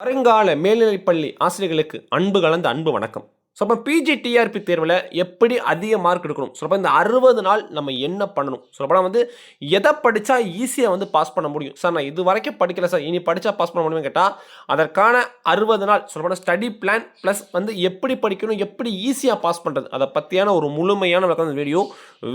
வருங்கால மேல்நிலைப்பள்ளி ஆசிரியர்களுக்கு அன்பு கலந்த அன்பு வணக்கம். ஸோ அப்போ பிஜி டிஆர்பி தேர்வில் எப்படி அதிக மார்க் எடுக்கணும்? ஸோ அப்போ இந்த அறுபது நாள் நம்ம என்ன பண்ணணும்? சொல்லப்போனால் வந்து எதை படித்தா ஈஸியாக வந்து பாஸ் பண்ண முடியும்? சார் நான் இது வரைக்கும் படிக்கல சார். இனி படித்தா பாஸ் பண்ண முடியும்னு கேட்டால் அதற்கான அறுபது நாள் சொல்லப்போனால் ஸ்டடி பிளான் ப்ளஸ் வந்து எப்படி படிக்கணும் எப்படி ஈஸியாக பாஸ் பண்ணுறது அதை பற்றியான ஒரு முழுமையான விளக்கம் வீடியோ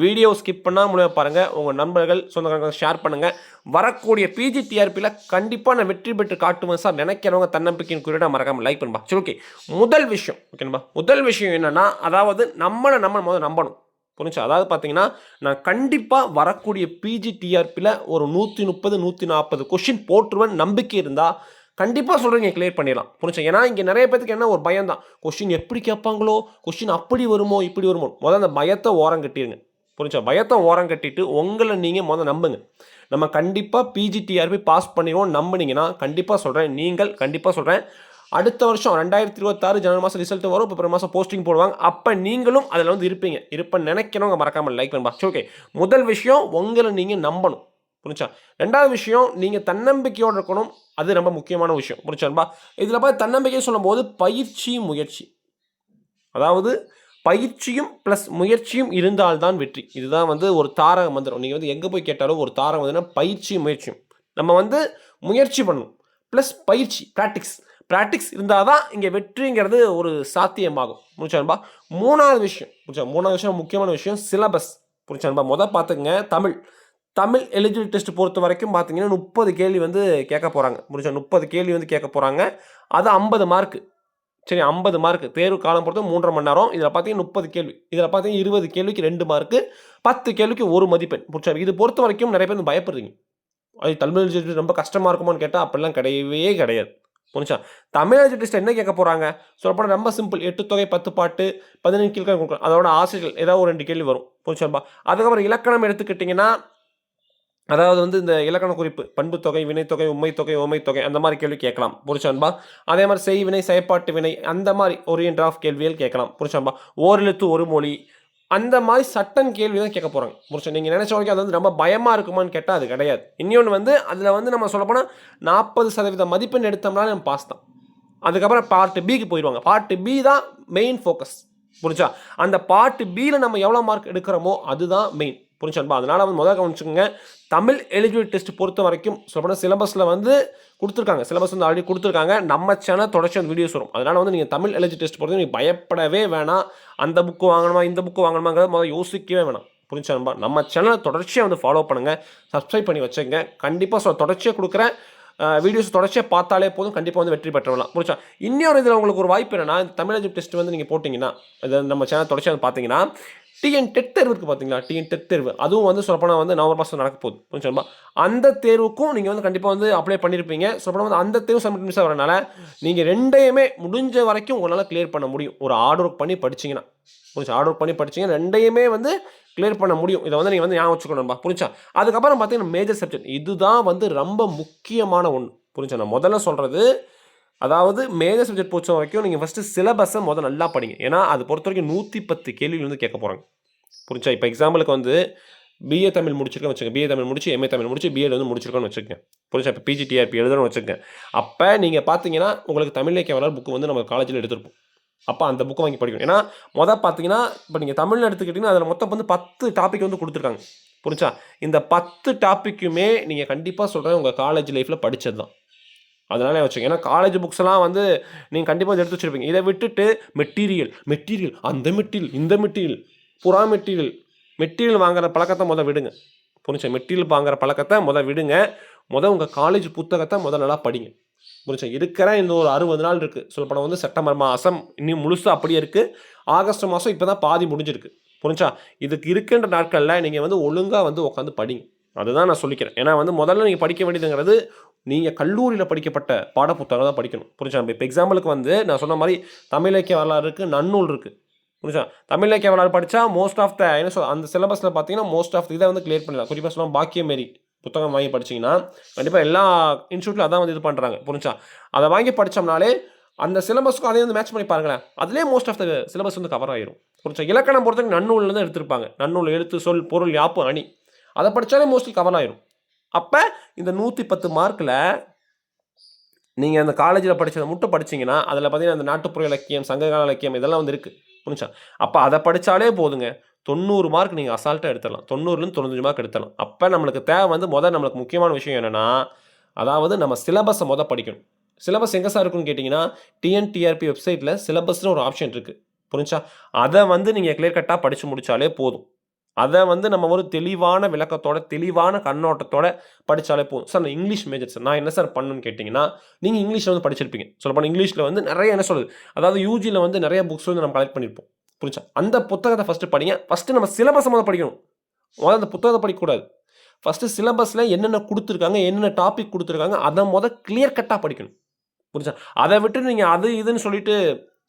வீடியோ ஸ்கிப் பண்ணால் முழுமையாக பாருங்கள் உங்கள் நண்பர்கள் சொந்தக்காரங்க ஷேர் பண்ணுங்கள் வரக்கூடிய பிஜி டிஆர்பியில் கண்டிப்பாக நான் வெற்றி பெற்று காட்டுவேன் சார். நினைக்கிறவங்க தன்னம்பிக்கையின் குறியீடாக மறக்காமல் லைக் பண்ணுப்பா சரி ஓகே முதல் விஷயம் ஓகேங்களா முதல் விஷயம் என்னென்னா அதாவது நம்மளை நம்ம முதல் நம்பணும். புரிஞ்சு? அதாவது பார்த்தீங்கன்னா நான் கண்டிப்பாக வரக்கூடிய பிஜி டிஆர்பியில் ஒரு நூற்றி முப்பது நூற்றி நாற்பது கொஷின் போட்டுருவேன் நம்பிக்கை இருந்தால் கண்டிப்பாக சொல்கிறீங்க கிளியர் பண்ணிடலாம். புரிஞ்சு? ஏன்னா இங்கே நிறைய பேத்துக்கு என்ன ஒரு பயம் தான். கொஷின் எப்படி கேட்பாங்களோ கொஷின் அப்படி வருமோ இப்படி வருமோ. முதல்ல அந்த பயத்தை ஓரம் கட்டிடுங்க புரிஞ்சா? பயத்தை ஓரம் கட்டிட்டு உங்களை நீங்கள் முதல் நம்புங்க. நம்ம கண்டிப்பாக பிஜிடிஆர்பி பாஸ் பண்ணிடுவோம் நம்புனீங்கன்னா கண்டிப்பாக சொல்கிறேன் நீங்கள் கண்டிப்பாக சொல்கிறேன் அடுத்த வருஷம் ரெண்டாயிரத்தி இருபத்தாறு ஜனவரி மாதம் ரிசல்ட் வரும். பிப்ரவரி மாதம் போஸ்டிங் போடுவாங்க. அப்போ நீங்களும் அதில் வந்து இருப்பீங்க. இருப்பேன் நினைக்கிறவங்க மறக்காமல் லைக் பண்ணுப்பா சரி ஓகே முதல் விஷயம் உங்களை நீங்கள் நம்பணும். புரிஞ்சா? ரெண்டாவது விஷயம் நீங்கள் தன்னம்பிக்கையோடு இருக்கணும். அது ரொம்ப முக்கியமான விஷயம். புரிச்சான்பா இதில் பார்த்து தன்னம்பிக்கை சொல்லும்போது பயிற்சி முயற்சி. அதாவது பயிற்சியும் ப்ளஸ் முயற்சியும் இருந்தால்தான் வெற்றி. இதுதான் வந்து ஒரு தாரக மந்திரம். நீங்கள் வந்து எங்கே போய் கேட்டாலும் ஒரு தாரக மந்திரம் பயிற்சி முயற்சியும். நம்ம வந்து முயற்சி பண்ணணும். ப்ளஸ் பயிற்சி ப்ராக்டிக்ஸ் ப்ராக்டிக்ஸ் இருந்தால் தான் இங்கே வெற்றிங்கிறது ஒரு சாத்தியமாகும். புரிச்சான்பா மூணாவது விஷயம். புரிச்சா மூணாவது விஷயம் முக்கியமான விஷயம் சிலபஸ் புரிச்சான்பா முதல் பார்த்துங்க தமிழ். தமிழ் எலிஜிபிள் டெஸ்ட் பொறுத்த வரைக்கும் பார்த்தீங்கன்னா முப்பது கேள்வி வந்து கேட்க போகிறாங்க முடிச்சா முப்பது கேள்வி வந்து கேட்க போகிறாங்க அது ஐம்பது மார்க்கு சரி ஐம்பது மார்க்கு தேர்வு காலம் பொறுத்து மூன்றரை மணி நேரம். இதில் பார்த்தீங்கன்னா முப்பது கேள்வி. இதில் பார்த்தீங்கன்னா இருபது கேள்விக்கு ரெண்டு மார்க்கு பத்து கேள்விக்கு ஒரு மதிப்பெண். புரிச்சா இது பொறுத்த வரைக்கும் நிறைய பேர் வந்து பயப்படுறீங்க. அது தமிழ் எழுதி ரொம்ப கஷ்டமாக இருக்குமான்னு கேட்டால் அப்படிலாம் கிடையவே கிடையாது. புரிஞ்சா தமிழ் எழுதி டெஸ்ட் என்ன கேட்க போகிறாங்க சொல்லப்போனால் ரொம்ப சிம்பிள் எட்டு தொகை பத்து பாட்டு பதினஞ்சு கீழ்கள் கொடுக்கலாம் அதோட ஆசிரியர்கள் ஏதாவது ஒரு ரெண்டு கேள்வி வரும். புரிச்சாப்பா அதுக்கப்புறம் இலக்கணம் எடுத்துக்கிட்டிங்கன்னா அதாவது வந்து இந்த இலக்கண குறிப்பு பண்புத்தொகை வினைத்தொகை உண்மைத்தொகை தொகை அந்த மாதிரி கேள்வி கேட்கலாம். புரிச்சான்பா அதே மாதிரி செய் வினை செயற்பாட்டு வினை அந்த மாதிரி ஓரியன்ட் ஆஃப் கேள்விகள் கேட்கலாம். புரிச்சான்பா ஓரெழுத்து ஒரு மொழி அந்த மாதிரி சட்டன் கேள்வி தான் கேட்க போகிறாங்க முடிச்சு நீங்கள் நினச்ச வரைக்கும் அது வந்து ரொம்ப பயமாக இருக்குமான்னு கேட்டால் அது கிடையாது. இன்னொன்று வந்து அதில் வந்து நம்ம சொல்லப்போனால் நாற்பது சதவீத மதிப்பெண் எடுத்தோம்னாலே நம்ம பாஸ் தான். அதுக்கப்புறம் பார்ட் பிக்கு போயிடுவாங்க. பார்ட் பி தான் மெயின் ஃபோக்கஸ் புரிஞ்சா? அந்த பார்ட் பியில் நம்ம எவ்வளோ மார்க் எடுக்கிறோமோ அதுதான் மெயின் புரிஞ்சான்பா அதனால் வந்து முதல் கவனிச்சுக்கோங்க. தமிழ் எலிஜிபிள் டெஸ்ட் பொறுத்த வரைக்கும் சொல்லப்போனால் சிலபஸில் வந்து கொடுத்துருக்காங்க. சிலபஸ் வந்து ஆல்ரெடி கொடுத்துருக்காங்க. நம்ம சேனல் தொடர்ச்சி அந்த வீடியோஸ் வரும். அதனால் வந்து நீங்கள் தமிழ் எலிஜிபிள் டெஸ்ட் போகிறது நீங்கள் பயப்படவே வேணாம். அந்த புக்கு வாங்கணுமா இந்த புக்கு வாங்கணுமாங்கிறத முதல்ல யோசிக்கவே வேணாம். புரிஞ்சான்பா நம்ம சேனலை தொடர்ச்சியாக வந்து ஃபாலோ பண்ணுங்கள் சப்ஸ்கிரைப் பண்ணி வச்சுங்க. கண்டிப்பாக ஸோ தொடர்ச்சியாக கொடுக்குறேன். வீடியோஸ் தொடர்ச்சியாக பார்த்தாலே போதும். கண்டிப்பாக வந்து வெற்றி பெற்றவலாம் புரிச்சா இன்னொரு இதில் உங்களுக்கு ஒரு வாய்ப்பு என்னென்னா இந்த தமிழ் எஜிப் டெஸ்ட் வந்து நீங்கள் போட்டிங்கன்னா இது நம்ம சேனல் தொடர்ச்சியாக வந்து பார்த்தீங்கன்னா டிஎன் டெட் தேர்வு இருக்குது பார்த்தீங்களா டிஎன் டெட் தேர்வு. அதுவும் வந்து சொல்லப்போனால் வந்து நவம்பர் மாதம் நடக்க போகுது. சொல்லுமா? அந்த தேர்வுக்கும் நீங்கள் வந்து கண்டிப்பாக வந்து அப்ளை பண்ணியிருப்பீங்க சொல்லப்போனால் வந்து அந்த தேர்வு சப்மிட் மிஸ் வரனால நீங்கள் ரெண்டையுமே முடிஞ்ச வரைக்கும் உங்களால் கிளியர் பண்ண முடியும். ஒரு ஹார்ட் ஒர்க் பண்ணி படிச்சிங்கன்னா. புரிஞ்சா ஹார்ட் ஒர்க் பண்ணி படிச்சிங்க ரெண்டையுமே வந்து கிளியர் பண்ண முடியும். இதை வந்து நீங்கள் வந்து ஞாபகம் வச்சுக்கணும்பா புரிஞ்சா அதுக்கப்புறம் பார்த்தீங்கன்னா மேஜர் சப்ஜெக்ட் இதுதான் வந்து ரொம்ப முக்கியமான ஒன்று புரிஞ்சா நான் முதல்ல சொல்கிறது அதாவது மேஜர் சப்ஜெக்ட் பொறுத்த வரைக்கும் நீங்கள் ஃபஸ்ட்டு சிலபஸை முதல் நல்லா படிங்க. ஏன்னா அது பொறுத்த வரைக்கும் நூற்றி பத்து கேள்விகள் வந்து கேட்க போகிறாங்க புரிஞ்சா? இப்போ எக்ஸாம்பிளுக்கு வந்து பிஏ தமிழ் முடிச்சிருக்கோம் வச்சுக்கோங்க. பிஏ தமிழ் முடிச்சு எம்ஏ தமிழ் முடிச்சு பிஎட் வந்து முடிச்சிருக்கோன்னு வச்சுக்கோங்க. புரிஞ்சா? இப்போ பிஜிடிஆர்பி எழுதணும்னு வச்சுக்கோங்க. அப்போ நீங்கள் பார்த்தீங்கன்னா உங்களுக்கு தமிழ் இலக்கிய வரலாறு புக்கு வந்து நம்ம காலேஜில் எடுத்திருப்போம். அப்போ அந்த புக்கை வாங்கி படிக்கணும். ஏன்னா மொதல் பார்த்தீங்கன்னா இப்போ நீங்கள் தமிழில் எடுத்துக்கிட்டிங்கன்னா அதில் மொத்தம் வந்து பத்து டாபிக் வந்து கொடுத்துருக்காங்க. புரிஞ்சா? இந்த பத்து டாப்பிக்குமே நீங்கள் கண்டிப்பாக சொல்கிறேன் உங்கள் காலேஜ் லைஃப்பில் படித்தது தான் அதனால வச்சுக்கோங்க ஏன்னா காலேஜ் புக்ஸ்லாம் வந்து நீங்கள் கண்டிப்பாக எடுத்து வச்சுருப்பீங்க. இதை விட்டுட்டு மெட்டீரியல் மெட்டீரியல் அந்த மெட்டீரியல் இந்த மெட்டீரியல் புறா மெட்டீரியல் மெட்டீரியல் வாங்குற பழக்கத்தை முதல் விடுங்க. புரிஞ்சா மெட்டீரியல் வாங்குற பழக்கத்தை முதல் விடுங்க. முதல் உங்கள் காலேஜ் புத்தகத்தை முதல் நல்லா படிங்க. புரிஞ்சா இருக்கிற இந்த ஒரு அறுபது நாள் இருக்குது சொல்லப்போனால் வந்து செப்டம்பர் மாதம் இன்னும் முழுசாக அப்படியே இருக்குது ஆகஸ்ட் மாதம் இப்போ தான் பாதி முடிஞ்சிருக்கு. புரிஞ்சா இதுக்கு இருக்கின்ற நாட்களில் நீங்கள் வந்து ஒழுங்காக வந்து உட்காந்து படிங்க. அதுதான் நான் சொல்லிக்கிறேன். ஏன்னா வந்து முதல்ல நீங்கள் படிக்க வேண்டியதுங்கிறது நீங்கள் கல்லூரியில் படிக்கப்பட்ட பாடப்புத்தகம் தான் படிக்கணும். புரிஞ்சா இப்போ எக்ஸாம்பிளுக்கு வந்து நான் சொன்ன மாதிரி தமிழ் இலக்கிய வரலாறு இருக்குது நன்னூல் இருக்குது புரிஞ்சா தமிழ் இலக்கிய வரலாறு படித்தா மோஸ்ட் ஆஃப் த என்ன சொல் அந்த சிலபஸில் பார்த்தீங்கன்னா மோஸ்ட் ஆஃப் இதை வந்து கிளியர் பண்ணலாம் குறிப்பாக சொல்லலாம் பாக்கிய மாரி புத்தகம் வாங்கி படிச்சிங்கன்னா கண்டிப்பாக எல்லா இன்ஸ்டியூட்டில் அதான் வந்து இது பண்ணுறாங்க புரிஞ்சா அதை வாங்கி படித்தோம்னாலே அந்த சிலபஸ்க்கும் அதே வந்து மேட்ச் பண்ணி பாருங்களேன். அதுலேயே மோஸ்ட் ஆஃப் த சிலபஸ் வந்து கவர் ஆயிரும். புரிஞ்சா இலக்கணம் பொறுத்தவரைக்கும் நன்னூலில் தான் எடுத்திருப்பாங்க. நன்னூல் எழுத்து சொல் பொருள் யாப்பு அணி. அதை படித்தாலே மோஸ்ட்லி கவர் ஆயிரும். அப்போ இந்த நூற்றி பத்து மார்க்கில் நீங்கள் அந்த காலேஜில் படித்ததை மட்டும் படிச்சீங்கன்னா அதில் பார்த்தீங்கன்னா அந்த நாட்டுப்புற இலக்கியம் சங்ககால இலக்கியம் இதெல்லாம் வந்து இருக்குது புரிஞ்சா அப்போ அதை படித்தாலே போதுங்க. தொண்ணூறு மார்க் நீங்கள் அசால்ட்டாக எடுத்துடலாம். தொண்ணூறுலேருந்து தொண்ணூறு மார்க் எடுத்துடலாம். அப்போ நம்மளுக்கு தேவை வந்து முதல் நம்மளுக்கு முக்கியமான விஷயம் என்னென்னா அதாவது நம்ம சிலபஸை மொதல் படிக்கணும். சிலபஸ் எங்கே சார் இருக்குன்னு கேட்டிங்கன்னா டிஎன்டிஆர்பி வெப்சைட்டில் சிலபஸ்னு ஒரு ஆப்ஷன் இருக்குது புரிஞ்சா அதை வந்து நீங்கள் கிளியர் கட்டாக படித்து முடித்தாலே போதும். அதை வந்து நம்ம ஒரு தெளிவான விளக்கத்தோட தெளிவான கண்ணோட்டத்தோட படித்தாலே போதும். சார் நான் இங்கிலீஷ் மேஜர் சார் நான் என்ன சார் பண்ணணும்னு கேட்டிங்கன்னா நீங்கள் இங்கிலீஷில் வந்து படிச்சிருப்பீங்க. சொல்லப்போனால் இங்கிலீஷில் வந்து நிறைய என்ன சொல்லுது அதாவது யூஜியில் வந்து நிறைய புக்ஸ் வந்து நம்ம கலெக்ட் பண்ணியிருப்போம் புரிஞ்சா? அந்த புத்தகத்தை ஃபஸ்ட்டு படிங்க. ஃபஸ்ட்டு நம்ம சிலபஸ் முதல்ல படிக்கணும். முதல்ல அந்த புத்தகத்தை படிக்கக்கூடாது. ஃபஸ்ட்டு சிலபஸில் என்னென்ன கொடுத்துருக்காங்க என்னென்ன டாபிக் கொடுத்துருக்காங்க அதை முதல் கிளியர் கட்டாக படிக்கணும். புரிஞ்சா? அதை விட்டு நீங்கள் அது இதுன்னு சொல்லிட்டு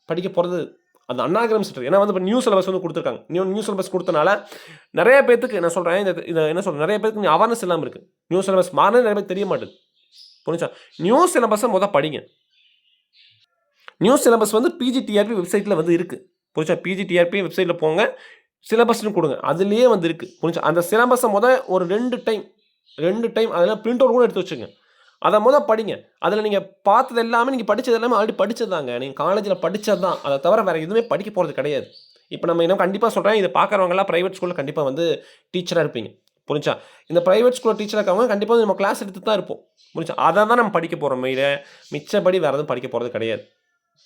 படிக்க போகிறது அந்த அன்னாகிரம் சிட்டர் ஏன்னா வந்து இப்போ நியூ சிலபஸ் வந்து கொடுத்துருக்காங்க. நியூ நியூ சிலபஸ் கொடுத்தனால நிறைய பேத்துக்கு நான் சொல்கிறேன் இந்த இதை என்ன சொல்கிறேன் நிறைய பேருக்கு அவேர்னஸ் இல்லாமல் இருக்குது நியூ சிலபஸ் மாறினே நிறைய பேர் தெரிய மாட்டேது புரிஞ்சா நியூ சிலபஸை முதல் படிங்க. நியூ சிலபஸ் வந்து பிஜிடிஆர்பி வெப்சைட்டில் வந்து இருக்குது புரிஞ்சா பிஜிடிஆர்பி வெப்சைட்டில் போங்க சிலபஸ்னு கொடுங்க. அதுலேயே வந்து இருக்குது புரிஞ்சா அந்த சிலபஸை முதல் ஒரு ரெண்டு டைம் ரெண்டு டைம் அதெல்லாம் பிரிண்ட் அவுட் கூட எடுத்து வச்சுங்க அதை முதல் படிங்க. அதில் நீங்கள் பார்த்தது எல்லாமே நீங்கள் படித்தது எல்லாமே ஆல்ரெடி படிச்சதாங்க நீங்கள் காலேஜில் படித்தது தான் அதை தவிர வேறு எதுவுமே படிக்க போகிறது கிடையாது. இப்போ நம்ம என்ன கண்டிப்பாக சொல்கிறேன் இதை பார்க்குறவங்கலாம் ப்ரைவேட் ஸ்கூலில் கண்டிப்பாக வந்து டீச்சராக இருப்பீங்க. புரிஞ்சா? இந்த ப்ரைவேட் ஸ்கூலில் டீச்சராக இருக்கவங்க கண்டிப்பாக வந்து நம்ம கிளாஸ் எடுத்து தான் இருப்போம். புரிஞ்சா? அதை தான் நம்ம படிக்க போகிறோம் மெயில மிச்சப்படி வேறு எதுவும் படிக்க போகிறது கிடையாது.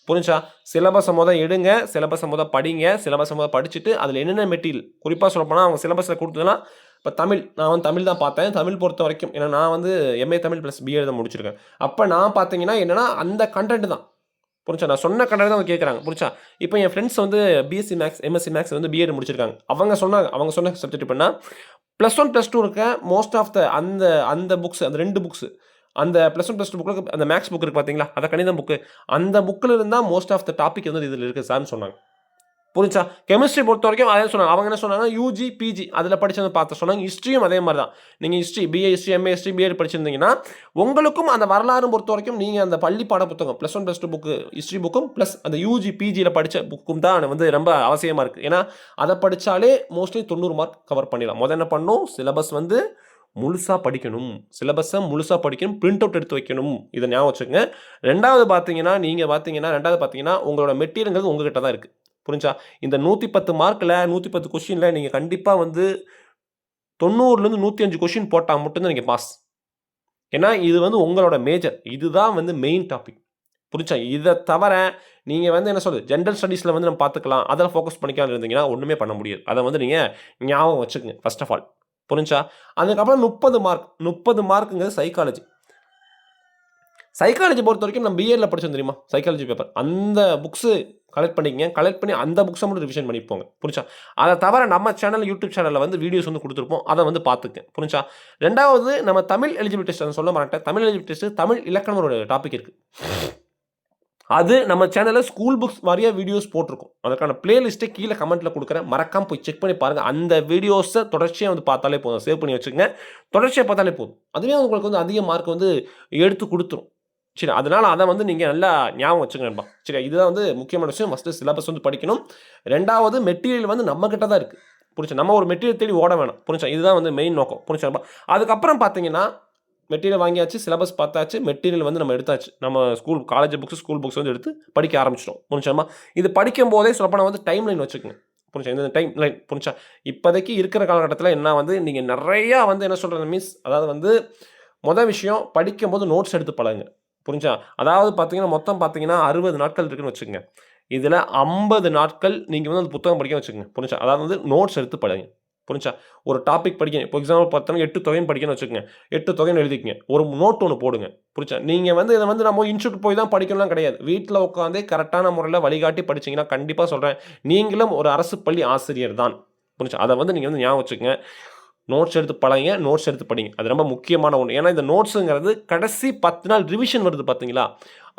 புரிஞ்சா? சிலபஸை மொதல் எடுங்க. சிலபஸை மொதல் படிங்க. சிலபஸை மொதல் படிச்சுட்டு அதில் என்னென்ன மெட்டீரியல் குறிப்பாக சொல்லப்போனால் அவங்க சிலபஸில் கொடுத்ததுலாம் இப்போ தமிழ் நான் வந்து தமிழ் தான் பார்த்தேன். தமிழ் பொறுத்த வரைக்கும் ஏன்னா நான் வந்து எம்ஏ தமிழ் ப்ளஸ் பிஏ தான் முடிச்சிருக்கேன். அப்போ நான் பார்த்தீங்கன்னா என்னென்னா அந்த கண்டென்ட் தான். புரிச்சா நான் சொன்ன கண்டென்ட் தான் அவங்க கேட்குறாங்க புரிச்சா இப்போ என் ஃப்ரெண்ட்ஸ் வந்து பிஎஸ்சி மேக்ஸ் எம்எஸ்சி மேக்ஸ் வந்து பிஎட் முடிச்சிருக்காங்க. அவங்க சொன்னாங்க அவங்க சொன்ன சப்ஜெக்ட் பண்ணால் ப்ளஸ் ஒன் ப்ளஸ் டூ இருக்க மோஸ்ட் ஆஃப் த அந்த அந்த புக்ஸ் அந்த ரெண்டு புக்ஸ் அந்த ப்ளஸ் ஒன் ப்ளஸ் டூ புக்கில் அந்த மேக்ஸ் புக் இருக்குது பார்த்தீங்களா அந்த கணிதம் புக்கு அந்த புக்கில் இருந்தால் மோஸ்ட் ஆஃப் த டாபிக் வந்து இதில் இருக்குது சார்னு சொன்னாங்க. புரிஞ்சா? கெமிஸ்ட்ரி பொறுத்த வரைக்கும் அதே சொன்னாங்க. அவங்க என்ன சொன்னாங்க யூஜி பிஜி அதில் படிச்சதை பார்த்து சொன்னாங்க. ஹிஸ்ட்ரியும் அதே மாதிரி தான். நீங்கள் history BA history MA history BEd படிச்சிருந்தீங்கன்னா உங்களுக்கும் அந்த வரலாறு பொறுத்த வரைக்கும் நீங்கள் அந்த பள்ளி பாட புத்தகம் plus one plus two book history புக்கும் ப்ளஸ் அந்த யூஜி பிஜியில் படித்த புக்கும் தான் வந்து ரொம்ப அவசியமாக இருக்குது ஏன்னா அதை படித்தாலே மோஸ்ட்லி தொண்ணூறு மார்க் கவர் பண்ணிடலாம். முதல் என்ன பண்ணும்? சிலபஸ் வந்து முழுசாக படிக்கணும். சிலபஸை முழுசாக படிக்கணும். பிரிண்ட் அவுட் எடுத்து வைக்கணும். இதை ஞாபகம் வச்சுக்கோங்க. ரெண்டாவது பார்த்தீங்கன்னா நீங்கள் பார்த்தீங்கன்னா ரெண்டாவது பார்த்தீங்கன்னா உங்களோட மெட்டீரியல்ங்கிறது உங்ககிட்ட தான் இருக்குது புரிஞ்சா? இந்த நூற்றி பத்து மார்க்கில் நூற்றி பத்து கொஷினில் நீங்கள் கண்டிப்பாக வந்து தொண்ணூறுலேருந்து நூற்றி அஞ்சு கொஷின் போட்டால் மட்டும்தான் நீங்கள் பாஸ் ஏன்னா இது வந்து உங்களோட மேஜர் இதுதான் வந்து மெயின் டாபிக் புரிச்சா இதை தவிர நீங்கள் வந்து என்ன சொல்கிறது ஜென்ரல் ஸ்டடீஸில் வந்து நம்ம பார்த்துக்கலாம். அதில் ஃபோக்கஸ் பண்ணிக்காமல் இருந்தீங்கன்னா ஒன்றுமே பண்ண முடியாது. அதை வந்து நீங்கள் ஞாபகம் வச்சுக்கோங்க ஃபர்ஸ்ட் ஆஃப் ஆல் புரிஞ்சா? அதுக்கப்புறம் முப்பது மார்க் முப்பது மார்க்குங்கிறது சைக்காலஜி சைக்காலஜி பொறுத்த வரைக்கும் நம்ம பிஏல படிச்சோம் தெரியுமா? சைக்காலஜி பேப்பர் அந்த புக்ஸு கலெக்ட் பண்ணிக்கங்க. கலெக்ட் பண்ணி அந்த புக்ஸை மட்டும் ரிவிஷன் பண்ணிப்போங்க புரிஞ்சா? அதை தவிர நம்ம சேனல் யூடியூப் சேனலில் வந்து வீடியோஸ் வந்து கொடுத்துருப்போம். அதை வந்து பார்த்துக்க புரிஞ்சா? ரெண்டாவது நம்ம தமிழ் எலிஜிபிள் டெஸ்ட் அதை சொல்ல மாட்டேன் தமிழ் எலிஜிபிள் டெஸ்ட் தமிழ் இலக்கணம் ஒரு டாபிக் இருக்குது அது நம்ம சேனலில் ஸ்கூல் புக்ஸ் மாதிரியே வீடியோஸ் போட்டிருக்கோம். அதுக்கான பிளேலிஸ்ட்டை கீழே கமெண்ட்டில் கொடுக்குறேன். மறக்காம போய் செக் பண்ணி பாருங்கள் அந்த வீடியோஸை தொடர்ச்சியாக வந்து பார்த்தாலே போதும். சேவ் பண்ணி வச்சுக்கோங்க. தொடர்ச்சியாக பார்த்தாலே போதும். அதுவே உங்களுக்கு வந்து அதிக மார்க் வந்து எடுத்து கொடுத்துரும். சரி அதனால் அதை வந்து நீங்கள் நல்லா ஞாபகம் வச்சுக்கணும்பா சரி இதுதான் வந்து முக்கியமான விஷயம். ஃபஸ்ட்டு சிலபஸ் வந்து படிக்கணும். ரெண்டாவது மெட்டீரியல் வந்து நம்மக்கிட்ட தான் இருக்குது புரிச்சா நம்ம ஒரு மெட்டீரியல் தேடி ஓட வேணாம். புரிச்சா இதுதான் வந்து மெயின் நோக்கம். புரிச்சாப்பா அதுக்கப்புறம் பார்த்தீங்கன்னா மெட்டீரியல் வாங்கியாச்சு சிலபஸ் பார்த்தாச்சு மெட்டீரியல் வந்து நம்ம எடுத்தாச்சு. நம்ம school college books school books வந்து எடுத்து படிக்க ஆரம்பிச்சிட்டோம். புரிஞ்சாமா இது படிக்கும் போதே சொல்லப்போனால் வந்து டைம் லைன் வச்சுக்கோங்க. புரிஞ்சா இந்த டைம் லைன் புரிஞ்சா இப்போதைக்கு இருக்கிற காலகட்டத்தில் என்ன வந்து நீங்கள் நிறையா வந்து என்ன சொல்கிறது மீன்ஸ் அதாவது வந்து மொதல் விஷயம் படிக்கும்போது நோட்ஸ் எடுத்து பழகுங்க. புரிஞ்சா? அதாவது பார்த்தீங்கன்னா மொத்தம் பார்த்தீங்கன்னா அறுபது நாட்கள் இருக்குன்னு வச்சுக்கோங்க. இதில் ஐம்பது நாட்கள் நீங்கள் வந்து அந்த புத்தகம் படிக்க வச்சுக்கோங்க. புரிஞ்சா? அதாவது வந்து நோட்ஸ் எடுத்து படிங்க. புரிஞ்சா? ஒரு டாபிக் படிக்கணும் இப்போ எக்ஸாம்பிள் பார்த்தோன்னா எட்டு தொகையும் படிக்கணும்னு வச்சுக்கோங்க. எட்டு தொகையும் எழுதிக்கங்க. ஒரு நோட் ஒன்று போடுங்க. புரிச்சா நீங்கள் வந்து இதை வந்து நம்ம இன்ஸ்டியூட் போய் தான் படிக்கணும்லாம் கிடையாது. வீட்டில் உட்காந்தே கரெக்டான முறையில் வழிகாட்டி படிச்சீங்கன்னா கண்டிப்பாக சொல்கிறேன் நீங்களும் ஒரு அரசு பள்ளி ஆசிரியர் தான். புரிஞ்சா? அதை வந்து நீங்கள் வந்து ஞாபகம் வச்சுக்கோங்க. நோட்ஸ் எடுத்து பழங்க நோட்ஸ் எடுத்து படிங்க. அது ரொம்ப முக்கியமான ஒன்று ஏன்னா இந்த நோட்ஸுங்கிறது கடைசி பத்து நாள் ரிவிஷன் வருது பார்த்தீங்களா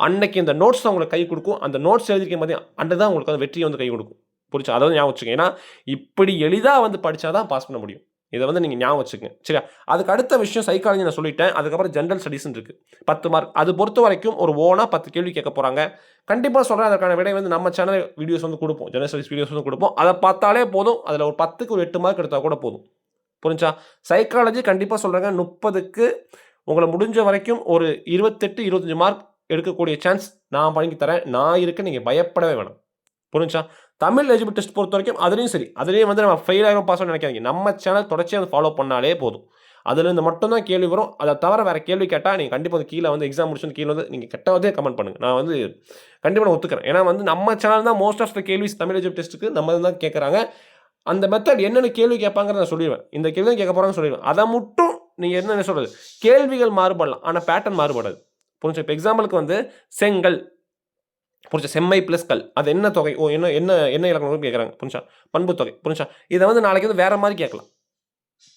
அன்னைக்கு இந்த நோட்ஸ் தான் உங்களுக்கு கை கொடுக்கும். அந்த நோட்ஸ் எழுதிக்க மாதிரி அன்று தான் உங்களுக்கு அந்த வெற்றியை வந்து கை கொடுக்கும். புரிச்சு அதை வந்து ஞாபகம் வச்சுக்கோங்க. ஏன்னா இப்படி எளிதாக வந்து படித்தா தான் பாஸ் பண்ண முடியும். இதை வந்து நீங்கள் ஞாபகம் வச்சுக்கோங்க. சரியா? அதுக்கு அடுத்த விஷயம் சைக்காலஜி நான் சொல்லிட்டேன். அதுக்கப்புறம் ஜென்ரல் ஸ்டடீஸ்னு இருக்குது பத்து மார்க் அது பொறுத்த வரைக்கும் ஒரு ஓனாக பத்து கேள்வி கேட்க போகிறாங்க கண்டிப்பாக சொல்கிறேன் அதற்கான விடை வந்து நம்ம சேனல் வீடியோஸ் வந்து கொடுப்போம். ஜென்ரல் ஸ்டடீஸ் வீடியோஸ் வந்து கொடுப்போம். அதை பார்த்தாலே போதும். அதில் ஒரு பத்துக்கு ஒரு எட்டு மார்க் எடுத்தால் கூட போதும். புரிஞ்சா? சைக்காலஜி கண்டிப்பாக சொல்கிறாங்க முப்பதுக்கு உங்களை முடிஞ்ச வரைக்கும் ஒரு இருபத்தெட்டு இருபத்தஞ்சி மார்க் எடுக்கக்கூடிய சான்ஸ் நான் பண்ணி தரேன். நான் இருக்க நீங்கள் பயப்படவே வேணாம். புரிஞ்சா? தமிழ் எலிஜிபிள் டெஸ்ட் பொறுத்த வரைக்கும் அதுலேயும் சரி. அதுலேயும் வந்து நம்ம ஃபெயில் ஆகிரும் பாஸ் நினைக்காதீங்க. நம்ம சேனல் தொடர்ச்சியாக வந்து ஃபாலோ பண்ணாலே போதும். அதுலேருந்து மட்டும்தான் கேள்வி வரும். அதை தவிர வேறு கேள்வி கேட்டால் நீங்கள் கண்டிப்பாக வந்து கீழே வந்து எக்ஸாம் முடிச்சு கீழே வந்து நீங்கள் கெட்டவதே கமெண்ட் பண்ணுங்கள் நான் வந்து கண்டிப்பாக நான் ஒத்துக்கிறேன். ஏன்னா வந்து நம்ம சேனல் தான் மோஸ்ட் ஆஃப் த கேள்விஸ் தமிழ் எலிஜிபிள் டெஸ்ட்டுக்கு நம்ம தான் கேட்குறாங்க அந்த மெத்தட் என்னென்ன கேள்வி கேட்பாங்கிறத நான் சொல்லிடுவேன். இந்த கேள்வி தான் கேட்க போகிறாங்கன்னு சொல்லிடுவேன். அதை மட்டும் நீங்கள் என்ன சொல்கிறது கேள்விகள் மாறுபடலாம். ஆனால் பேட்டர்ன் மாறுபடாது. புரிஞ்சு இப்போ எக்ஸாம்பிளுக்கு வந்து செங்கல். புரிஞ்சா செம்மை ப்ளஸ் கல். அது என்ன தொகை? ஓ என்ன என்ன என்ன இலக்கணம் கேட்குறாங்க. புரிஞ்சா பண்பு தொகை. புரிஞ்சா இதை வந்து நாளைக்கு வந்து வேற மாதிரி கேட்கலாம்.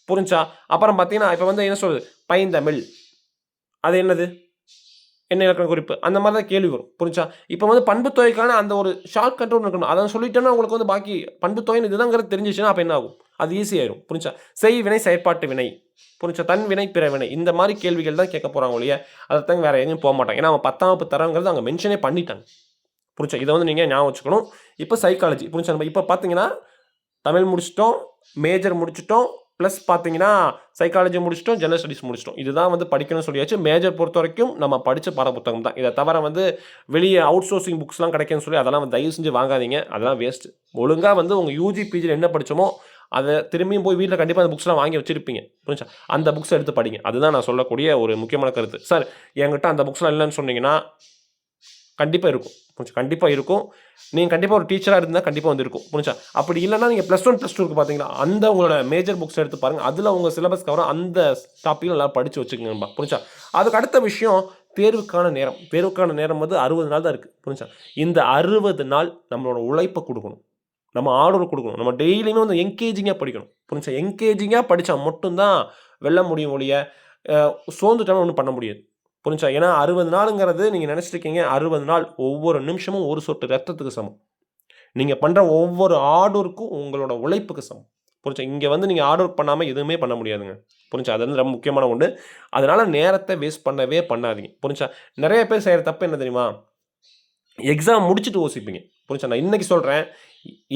புரிஞ்சா அப்புறம் பார்த்தீங்கன்னா இப்போ வந்து என்ன சொல்கிறது பைந்தமிழ். அது என்னது? என்ன இலக்கண குறிப்பு. அந்த மாதிரி தான் கேள்வி வரும். புரிஞ்சா? இப்போ வந்து பண்புத்தொகைக்கான அந்த ஒரு ஷார்ட் கண்ட்ரோல் இருக்கணும். அதை சொல்லிட்டேன்னா உங்களுக்கு வந்து பாக்கி பண்புத்தொகைன்னு இதுதாங்கிறது தெரிஞ்சிச்சுன்னா அப்போ என்ன ஆகும்? அது ஈஸியாயிரும் புரிஞ்சா? செய் வினை செயற்பாட்டு வினை. புரிஞ்சா? தன் வினை பிற வினை. இந்த மாதிரி கேள்விகள் தான் கேட்க போகிறாங்க ஒழிய அதை தாங்க வேறு எங்கேயும் போக மாட்டாங்க. ஏன்னா அவன் பத்தாம் வகுப்பு தரங்கிறது அங்கே மென்ஷனே பண்ணிட்டாங்க. புரிஞ்சா? இதை வந்து நீங்கள் ஞாபகம் வச்சுக்கணும். இப்போ சைக்காலஜி புரிஞ்சா? நம்ம இப்போ பார்த்தீங்கன்னா தமிழ் முடிச்சிட்டோம் மேஜர் முடிச்சிட்டோம் ப்ளஸ் பார்த்தீங்கன்னா சைக்காலஜி முடிச்சிட்டோம் ஜெனரல் ஸ்டடிஸ் முடிச்சிட்டோம். இதுதான் வந்து படிக்கணும்னு சொல்லியாச்சு. மேஜர் பொறுத்த வரைக்கும் நம்ம படித்த பாட புத்தகம் தான். இதை தவிர வந்து வெளியே அவுட் சோர்சிங் புக்ஸ்லாம் கிடைக்குன்னு சொல்லி அதெல்லாம் வந்து தயவு செஞ்சு வாங்காதீங்க. அதெல்லாம் வேஸ்ட் ஒழுங்காக வந்து உங்கள் யூஜி பிஜியில் என்ன படித்தோமோ அதை திரும்பியும் போய் வீட்டில் கண்டிப்பாக அந்த புக்ஸ்லாம் வாங்கி வச்சிருப்பீங்க. புரிஞ்சா அந்த புக்ஸ் எடுத்து படிங்க. அதுதான் நான் சொல்லக்கூடிய ஒரு முக்கியமான கருத்து. சார் என்கிட்ட அந்த புக்ஸ்லாம் இல்லைன்னு சொன்னீங்கன்னா கண்டிப்பாக இருக்கும். புரிஞ்சா? கண்டிப்பாக இருக்கும். நீங்கள் கண்டிப்பாக ஒரு டீச்சராக இருந்தால் கண்டிப்பாக வந்து இருக்கும் புரிஞ்சா? அப்படி இல்லைன்னா நீங்கள் ப்ளஸ் ஒன் ப்ளஸ் டூ இருக்கு பார்த்தீங்களா அந்த உங்களோட மேஜர் புக்ஸ் எடுத்து பாருங்கள் அதில் உங்கள் சிலபஸ் கவரம் அந்த டாப்பிக்கும் நல்லா படித்து வச்சுக்கோங்கப்பா புரிஞ்சா? அதுக்கு அடுத்த விஷயம் தேர்வுக்கான நேரம். தேர்வுக்கான நேரம் வந்து அறுபது நாள் தான் இருக்குது புரிஞ்சா? இந்த அறுபது நாள் நம்மளோட உழைப்பை கொடுக்கணும். நம்ம ஆர்டர் கொடுக்கணும். நம்ம டெய்லியுமே வந்து என்கேஜிங்காக படிக்கணும். புரிஞ்சா? என்கேஜிங்காக படித்தா மட்டும்தான் வெல்ல முடியும் ஒழிய அஹ், சோர்ந்துட்டாலும் ஒன்றும் பண்ண முடியாது. புரிஞ்சா? ஏன்னா அறுபது நாளுங்கிறது நீங்கள் நினச்சிருக்கீங்க அறுபது நாள் ஒவ்வொரு நிமிஷமும் ஒரு சொட்டு ரத்தத்துக்கு சமம். நீங்கள் பண்ணுற ஒவ்வொரு ஆர்டருக்கும் உங்களோட உழைப்புக்கு சமம். புரிஞ்சா? இங்கே வந்து நீங்கள் ஆர்டர் பண்ணாமல் எதுவுமே பண்ண முடியாதுங்க. புரிஞ்சா? அது வந்து ரொம்ப முக்கியமான ஒன்று அதனால் நேரத்தை வேஸ்ட் பண்ணவே பண்ணாதீங்க. புரிஞ்சா? நிறைய பேர் செய்கிற தப்பு என்ன தெரியுமா? எக்ஸாம் முடிச்சுட்டு யோசிப்பீங்க. புரிஞ்சா? நான் இன்னைக்கு சொல்கிறேன்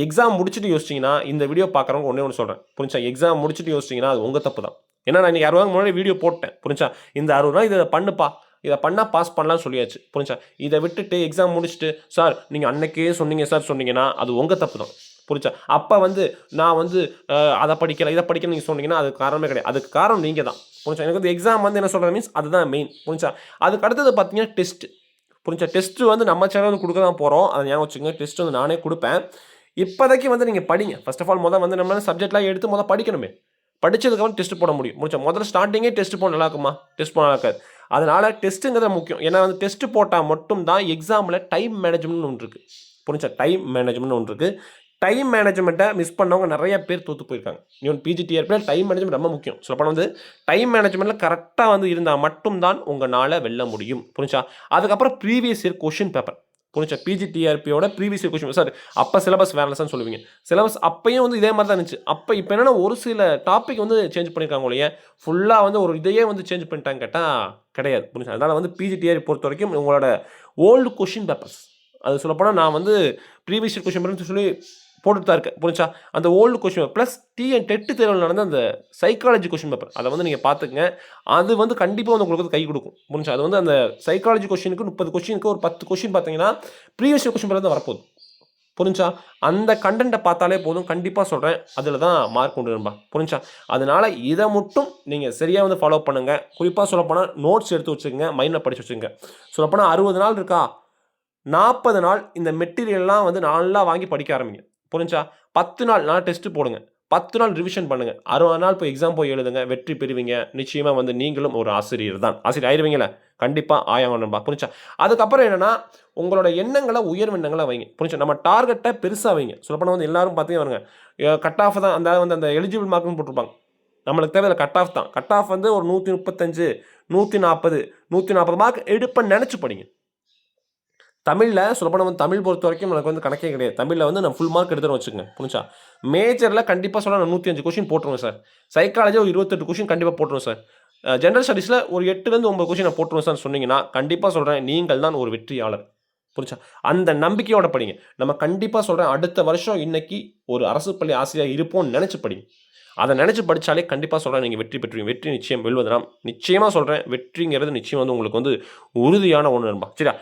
எக்ஸாம் முடிச்சுட்டு யோசிச்சிங்கன்னா இந்த வீடியோ பார்க்குறவங்க ஒன்றே ஒன்று சொல்கிறேன் புரிஞ்சா? எக்ஸாம் முடிச்சுட்டு யோசிச்சிங்கன்னா அது உங்கள் தப்பு தான். ஏன்னா நான் இன்னைக்கு அறுபது முன்னாடி வீடியோ போட்டேன் புரிஞ்சா? இந்த அறுபது நாள் இதை பண்ணுப்பா. இதை பண்ணால் பாஸ் பண்ணலாம்னு சொல்லியாச்சு புரிஞ்சா? இதை விட்டுட்டு எக்ஸாம் முடிச்சுட்டு சார் நீங்கள் அன்னைக்கே சொன்னீங்க சார் சொன்னீங்கன்னா அது உங்கள் தப்பு தான் புரிஞ்சா? அப்போ வந்து நான் வந்து அதை படிக்கலை இதை படிக்கல நீங்கள் சொன்னீங்கன்னா அதுக்கு காரணமே கிடையாது. அதுக்கு காரணம் நீங்கள் தான் புரிஞ்சா? எனக்கு வந்து எக்ஸாம் வந்து என்ன சொல்கிறது மீன்ஸ் அதுதான் மெயின் புரிஞ்சா? அதுக்கு அடுத்தது பார்த்தீங்கன்னா டெஸ்ட்டு புரிஞ்சா? டெஸ்ட்டு வந்து நம்ம சேனல் வந்து கொடுக்க தான் போகிறோம் அதை ஞாபகம் வச்சுக்கோங்க டெஸ்ட் வந்து நானே கொடுப்பேன். இப்போதைக்கு வந்து நீங்கள் படிங்க. ஃபர்ஸ்ட் ஆஃப் ஆல் முதல் வந்து நம்ம சப்ஜெக்ட்லாம் எடுத்து முதல் படிக்கணுமே. படித்ததுக்கப்புறம் டெஸ்ட் போட முடியும். முடிச்சா முதல்ல ஸ்டார்டிங்கே டெஸ்ட் போட நல்லா இருக்குமா டெஸ்ட் போட நல்லா இருக்காது அதனால டெஸ்ட்டுங்கிறது முக்கியம். ஏன்னா வந்து டெஸ்ட்டு போட்டால் மட்டும் தான் எக்ஸாமில் டைம் மேனேஜ்மெண்ட்னு ஒன்று இருக்குது புரிஞ்சா? டைம் மேனேஜ்மெண்ட் ஒன்று இருக்குது டைம் மேனேஜ்மெண்ட்டை மிஸ் பண்ணவங்க நிறைய பேர் தோற்று போயிருக்காங்க. ஈவன் பிஜிடிஆர்பியில் டைம் மேனேஜ்மெண்ட் ரொம்ப முக்கியம். சொல்லப்போனால் வந்து டைம் மேனேஜ்மெண்ட்டில் கரெக்டாக வந்து இருந்தால் மட்டும்தான் உங்களால் வெல்ல முடியும். புரிஞ்சா? அதுக்கப்புறம் ப்ரீவியஸ் இயர் கொஷின் பேப்பர் கொஞ்சம் பிஜிடிஆர்பியோட ப்ரீவியஸ் கொஸ்டின் சார் அப்போ சிலபஸ் வேறலஸ்ன்னு சொல்லுவீங்க. சிலபஸ் அப்பயும் வந்து இதே மாதிரி தான் இருந்துச்சு. அப்போ இப்போ என்னென்னா ஒரு சில டாபிக் வந்து சேஞ்ச் பண்ணியிருக்காங்க ஒழிய ஃபுல்லாக வந்து ஒரு இதையே வந்து சேஞ்ச் பண்ணிட்டாங்க கேட்டால் கிடையாது. புரிஞ்சு அதனால் வந்து பிஜிடிஆர் பொறுத்த வரைக்கும் உங்களோட ஓல்டு கொஷின் பேப்பர்ஸ் அது சொல்லப்போனால் நான் வந்து ப்ரீவியஸ் கொஷின் பேப்பர்னு சொல்லி போட்டுட்டு தான் இருக்குது புரிஞ்சா அந்த old question paper plus TN TET தேர்வில் நடந்த அந்த சைக்காலஜி கொஷின் பேப்பர் அதை வந்து நீங்கள் பார்த்துக்கங்க. அது வந்து கண்டிப்பாக வந்து உங்களுக்கு கை கொடுக்கும். புரிஞ்சா அது வந்து அந்த சைக்காலஜி கொஷினுக்கு முப்பது கொஷினுக்கு ஒரு பத்து கொஷின் பார்த்தீங்கன்னா ப்ரீவியஸ் கொஷின் பேப்பர் தான் வரப்போகுது. புரிஞ்சா அந்த கண்டென்ட்டை பார்த்தாலே போதும். கண்டிப்பாக சொல்கிறேன் அதில் தான் மார்க் கொண்டு புரிஞ்சா அதனால் இதை மட்டும் நீங்கள் சரியாக வந்து ஃபாலோ பண்ணுங்கள் குறிப்பாக சொல்லப்போனால் நோட்ஸ் எடுத்து வச்சுக்கோங்க. மைண்டில் படித்து வச்சுக்கோங்க. சொல்லப்போனால் அறுபது நாள் இருக்கா? நாற்பது நாள் இந்த மெட்டீரியல்லாம் வந்து நல்லா வாங்கி படிக்க ஆரம்பிங்க. புரிஞ்சா? பத்து நாள் நான் டெஸ்ட்டு போடுங்க. பத்து நாள் ரிவிஷன் பண்ணுங்க. அறுபது நாள் போய் எக்ஸாம் போய் எழுதுங்க. வெற்றி பெறுவீங்க. நிச்சயமாக வந்து நீங்களும் ஒரு ஆசிரியர் தான். ஆசிரியர் ஆயிருவீங்களே கண்டிப்பாக ஆயாங்கன்பா புரிஞ்சா? அதுக்கப்புறம் என்னன்னா உங்களோட எண்ணங்களை உயர்வு எண்ணங்களை வைங்க. புரிஞ்சா? நம்ம டார்கெட்டை பெருசாக வைங்க. சொல்லப்போனால் வந்து எல்லாரும் பார்த்தீங்கன்னா கட் ஆஃப் தான். அந்த வந்து அந்த எலிஜிபிள் மார்க்னு போட்டிருப்பாங்க. நம்மளுக்கு தேவையில்ல கட் ஆஃப் தான். கட் ஆஃப் வந்து ஒரு நூற்றி முப்பத்தஞ்சு நூற்றி நாற்பது நூற்றி நாற்பது மார்க் எடுப்பேன்னு நினச்சி படிங்க. தமிழில் சொல்லப்போனால் வந்து தமிழ் பொறுத்த வரைக்கும் எனக்கு வந்து கணக்கே கிடையாது. தமிழில் வந்து நான் ஃபுல் மார்க் எடுத்துகிட்டு வச்சுக்கோங்க புரிஞ்சா மேஜரில் கண்டிப்பாக சொல்ல நான் நூற்றி அஞ்சு கொஷின் போட்டுருவேன் சார் சைக்காலஜி ஒரு இருபத்தெட்டு கொஷின் கண்டிப்பாக போட்டுருவேன் சார் ஜென்ரல் ஸ்டடீஸில் ஒரு எட்டுலேருந்து ஒம்பது கொஷின் நான் போட்டுருவேன் சார் சொன்னீங்கன்னா கண்டிப்பாக சொல்கிறேன் நீங்கள் தான் ஒரு வெற்றியாளர். புரிஞ்சா அந்த நம்பிக்கையோட படிங்க. நம்ம கண்டிப்பாக சொல்கிறேன் அடுத்த வருஷம் இன்னைக்கு ஒரு அரசு பள்ளி ஆசிரியர் இருப்போம்னு நினச்சி படிங்க. அதை நினச்சி படித்தாலே கண்டிப்பாக சொல்கிறேன் நீங்கள் வெற்றி பெற்றுவீங்க. வெற்றி நிச்சயம் வெல்வதனால் நிச்சயமாக சொல்கிறேன் வெற்றிங்கிறது நிச்சயம் வந்து உங்களுக்கு வந்து உறுதியான ஒன்று நண்பா சரியா?